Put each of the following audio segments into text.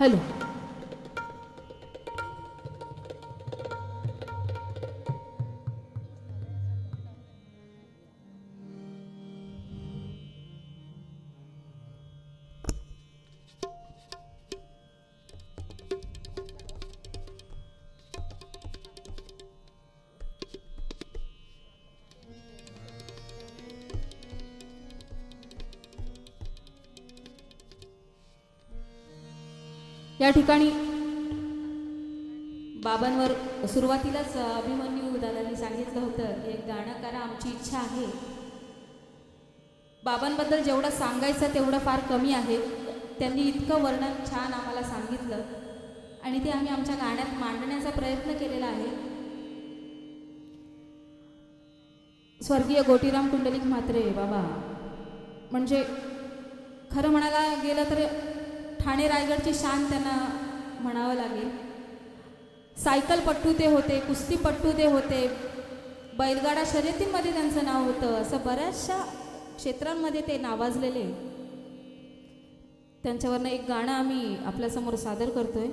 Hello. या ठिकाणी बाबांवर सुरुवातीलाच अभिमन्यू दादांनी सांगितलं होतं की एक गाणं करा आमची इच्छा आहे. बाबांबद्दल जेवढं सांगायचं तेवढं फार कमी आहे. त्यांनी इतकं वर्णन छान आम्हाला सांगितलं. आणि ते आम्ही आमच्या गाण्यात मांडण्याचा प्रयत्न केलेला आहे. स्वर्गीय गोटीराम कुंडलिक म्हात्रे बाबा. म्हणजे खरं म्हणायला गेलं तर ठाणे रायगडची शान त्यांना म्हणावं लागेल. सायकलपट्टू ते होते कुस्तीपट्टू ते होते बैलगाडा शर्यतींमध्ये त्यांचं नाव होतं असं बऱ्याचशा क्षेत्रांमध्ये ते नावाजलेले. त्यांच्यावरनं एक गाणं आम्ही आपल्यासमोर सादर करतोय.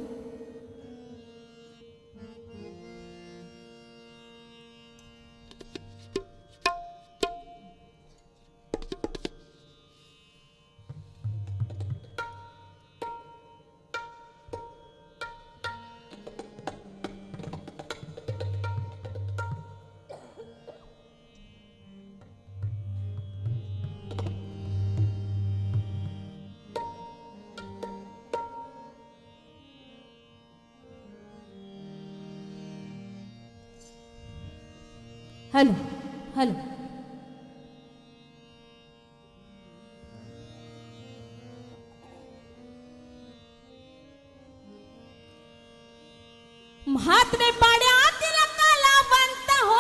Hello hello. म्हात्रे पाड्यातील कलावंत हो.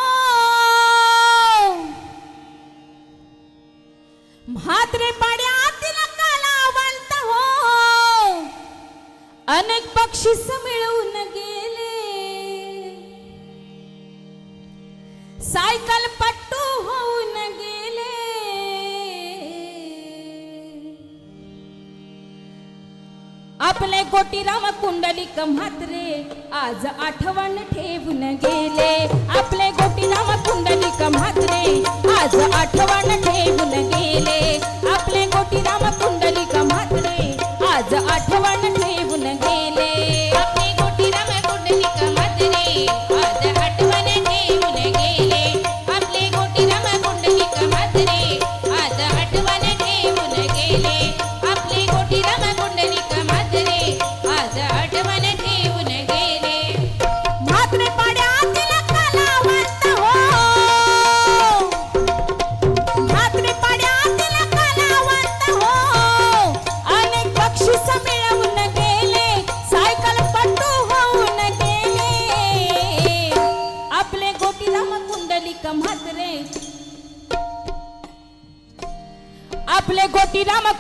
म्हात्रे पाड्यातील कलावंत हो. अनेक बक्षीस सायकल पट्टू होऊन गेले. आपले गोटीराम कुंडलिक म्हात्रे आज आठवण ठेवून गेले. आपले गोटीराम कुंडलिक म्हात्रे आज आठवण ठेवून गेले. आपले गोटीराम कुंडलिक म्हात्रे आज आठवण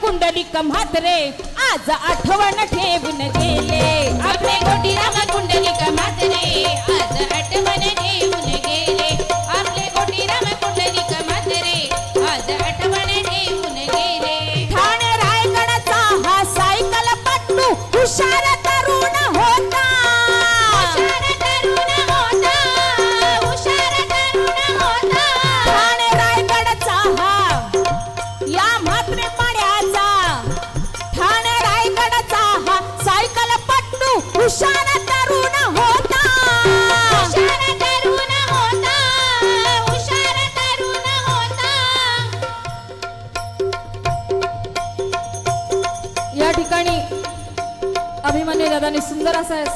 गोटीराम कमात म्हात्रे आज आठवण ठेवून गेले. आपले गोटीराम कमात म्हात्रे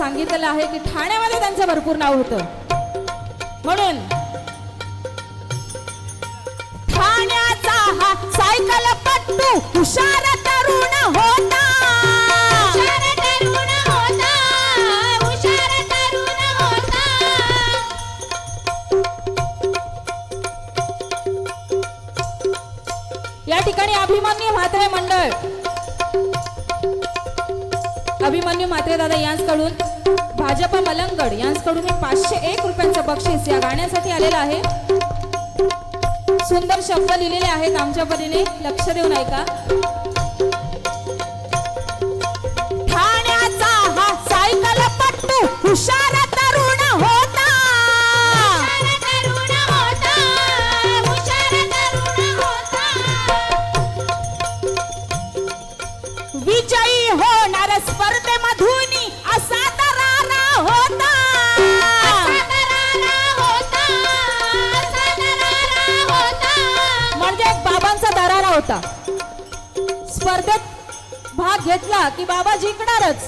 सांगितलेलं आहे की ठाण्यामध्ये त्यांचं भरपूर नाव होतं. म्हणून ठाण्याचा हा सायकल पट्टू हुशार तरुण होता. या ठिकाणी अभिमन्यू म्हात्रे मंडळ. अभिमन्यू म्हात्रे दादा यांच्याकडून भाजपा मलंगड यांच्याकडून पाचशे एक रुपयांचं बक्षीस या गाण्यासाठी आलेलं आहे. सुंदर शब्द लिहिलेले आहेत आमच्या परीने. लक्ष देऊन ऐका ठाण्याचा हा तरुण होता. हुशार हुशार तरुण होता. विजयी होणार स्पर्धेमधून होता. स्पर्धेत भाग घेतला की बाबा जिंकणारच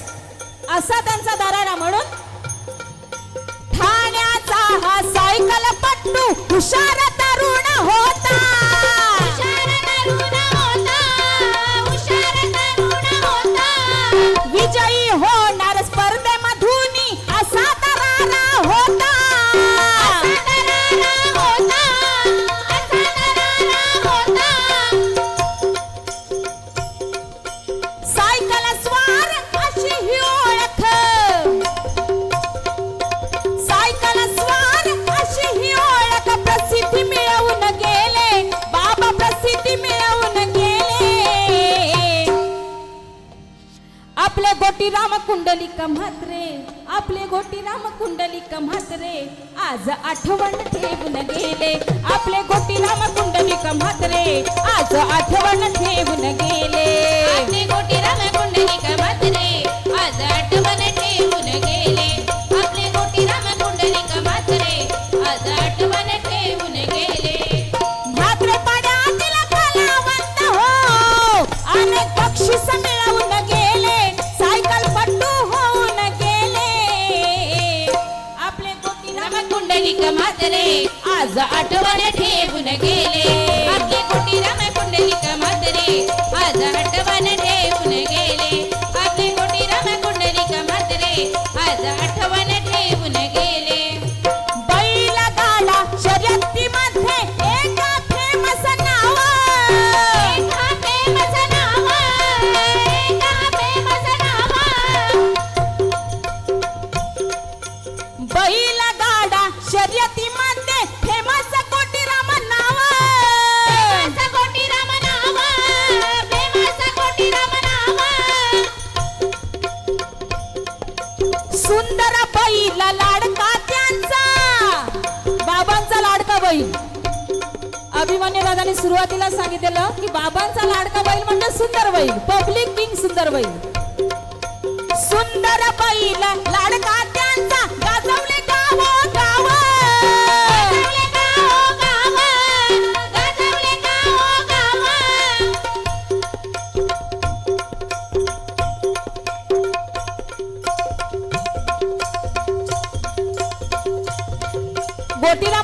असा त्यांचा दरारा म्हणून ठाण्याचा हा सायकल आपले गोटी राम कुंडलिक म्हात्रे आपले गोटी राम कुंडलिक म्हात्रे आज आठवण ठेवून गेले. आपले गोटी राम कुंडलिक म्हात्रे आज आठवण ठेवून गेले. आपले गोटी राम कुंडलिक म्हात्रे आज आठवण गोटी कुंडलिक मातले आज आठवण ठेवून गेले. अगदी कुंडी रम कुंडलिक मातले आज आठवण अभिमन्यू दादानी सुरुवातीला सांगितलेलं की बाबांचा लाडका बैल म्हणजे सुंदर बैल पब्लिक किंग सुंदर बैल. सुंदर बैल लाडका त्यांचा गाजवले गाव गाव.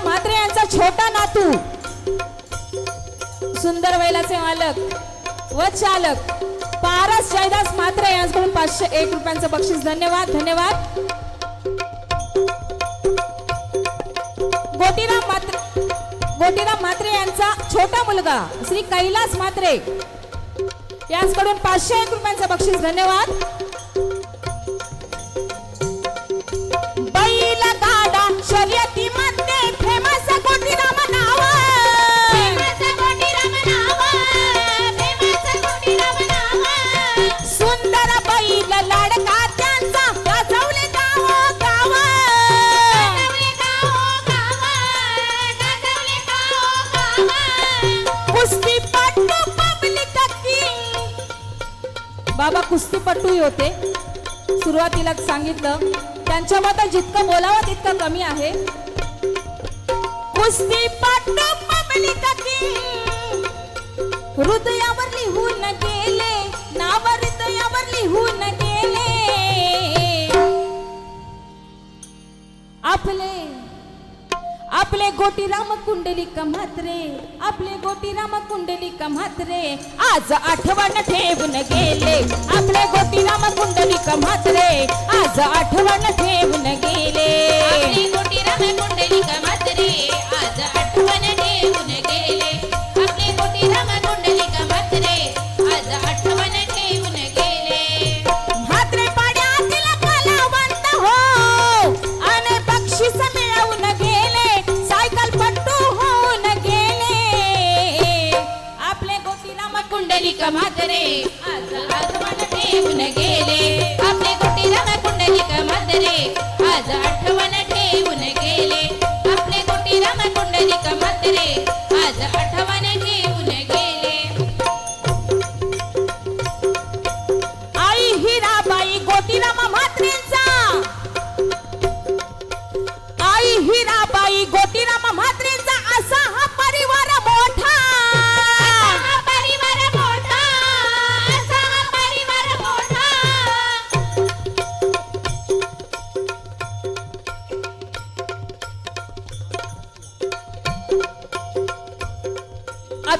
म्हात्रे यांचा छोटा नातू. सुंदर बैलाचे मालक व चालक पारस जयदास मात्रे यांच्याकडून पाचशे एक रुपयांचं बक्षीस. धन्यवाद धन्यवाद. गोटीराम मात्रे गोटीराम मात्रे यांचा छोटा मुलगा श्री कैलास मात्रे यांच्याकडून पाचशे एक रुपयांचं बक्षीस. धन्यवाद. बाबा कुस्तीपटूही होते. सुरुवातीला सांगितलं त्यांच्याबद्दल जितकं बोलावं तितकं कमी आहे. कुस्ती हृदयावर लिहून गेले नाव हृदयावर लिहून गेले आपले गोटी राम कुंडलिक म्हात्रे आपले गोटीराम कुंडलिक म्हात्रे आज आठवण ठेवून गेले. आपले गोटी राम कुंडलिक म्हात्रे आज आठवण ठेवून गेले. गोटी राम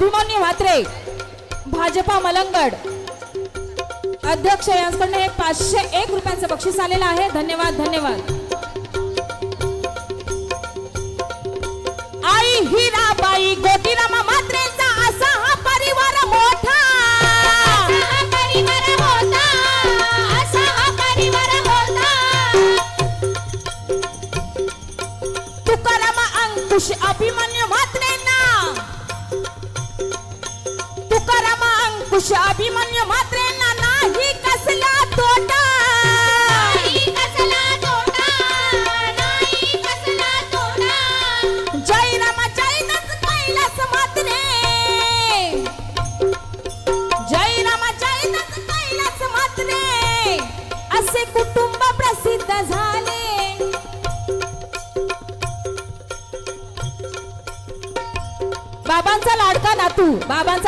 अभिमन्यू म्हात्रे भाजपा मलंगड. अध्यक्ष यांच्याकडनं हे पाचशे एक रुपयांचं बक्षीस आलेलं आहे. धन्यवाद धन्यवाद.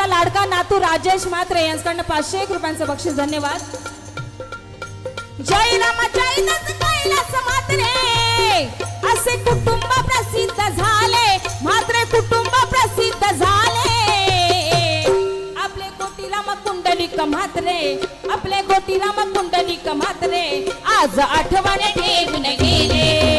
माझा लाडका नातू राजेश म्हात्रे यांच्याकडनं पाचशे एक रुपयांचं बक्षीस धन्यवाद. जय राम कैलास मात्रे असे कुटुंब प्रसिद्ध झाले. मात्रे कुटुंब प्रसिद्ध झाले. आपले गोटीराम कुंडलिक म्हात्रे आपले गोटीराम कुंडलिक म्हात्रे आज आठवणे ठेवून गेले.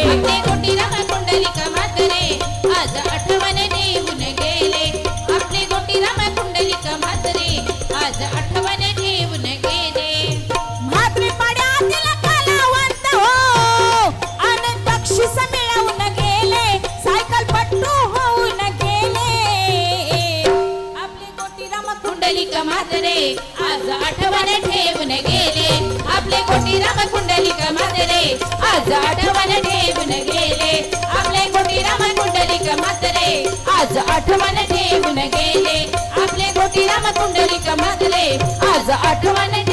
कुंडलिक म्हात्रे आज आठवण ठेवून गेले. आपले गोटी राम कुंडलिक म्हात्रे आज आठवण ठेवून गेले. आपले गोटी कुंडलिक म्हात्रे आज आठवण